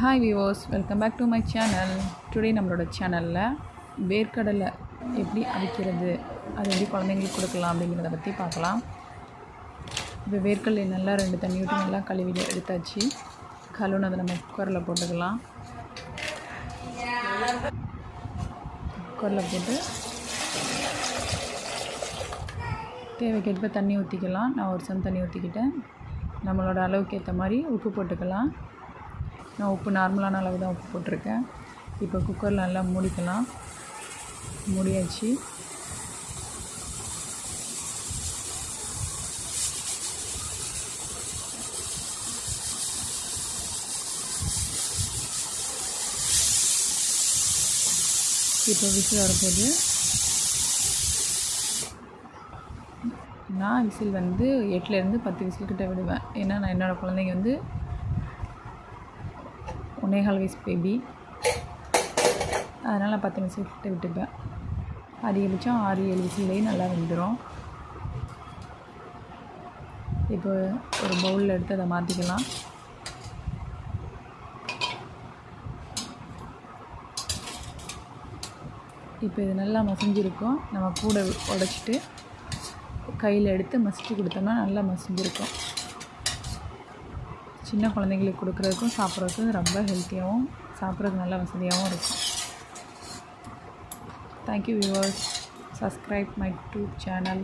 Hi விவோஸ் welcome back to my channel today நம்மளோட சேனலில் வேர்க்கடலை எப்படி அவிக்கிறது அது எப்படி குழந்தைங்களுக்கு கொடுக்கலாம் அப்படிங்கிறத பற்றி பார்க்கலாம். இப்போ வேர்க்கடலை நல்லா ரெண்டு தண்ணி விட்டு நல்லா கழுவி எடுத்தாச்சு. கழுவுனதை நம்ம குக்கரில் போட்டுக்கலாம். குக்கரில் போட்டு தேவைக்கேற்ப தண்ணி ஊற்றிக்கலாம் நான் ஒரு சம் தண்ணி ஊற்றிக்கிட்டேன் நம்மளோட அளவுக்கு ஏற்ற மாதிரி உப்பு போட்டுக்கலாம். நான் உப்பு நார்மலான அளவு தான் உப்பு போட்டிருக்கேன். இப்போ குக்கரில் நல்லா மூடிக்கலாம். மூடியாச்சு. இப்போ விசில் வரப்போகுது. நான் விசில் வந்து எட்டுலேருந்து பத்து விசில் கிட்டே விடுவேன். ஏன்னா நான் என்னோடய குழந்தைங்க வந்து ஒன்னேகால் வயசு பேபி அதனால் நான் பத்து நிமிஷம் கிட்ட விட்டுப்பேன். அதிகபட்சம் ஆறு ஏழு விசிலேயே நல்லா வெந்துடும் இப்போ ஒரு பவுலில் எடுத்து அதை மாற்றிக்கலாம் இப்போ இது நல்லா மசிஞ்சிருக்கும். நம்ம கூட உடச்சிட்டு கையில் எடுத்து மசிச்சு கொடுத்தோம்னா நல்லா மசிஞ்சிருக்கும். சின்ன குழந்தைங்களுக்கு கொடுக்குறதுக்கும் சாப்பிட்றதுக்கும் ரொம்ப ஹெல்த்தியாகவும் சாப்பிட்றதுக்கு நல்ல வசதியாகவும் இருக்கும். Thank you viewers subscribe my YouTube channel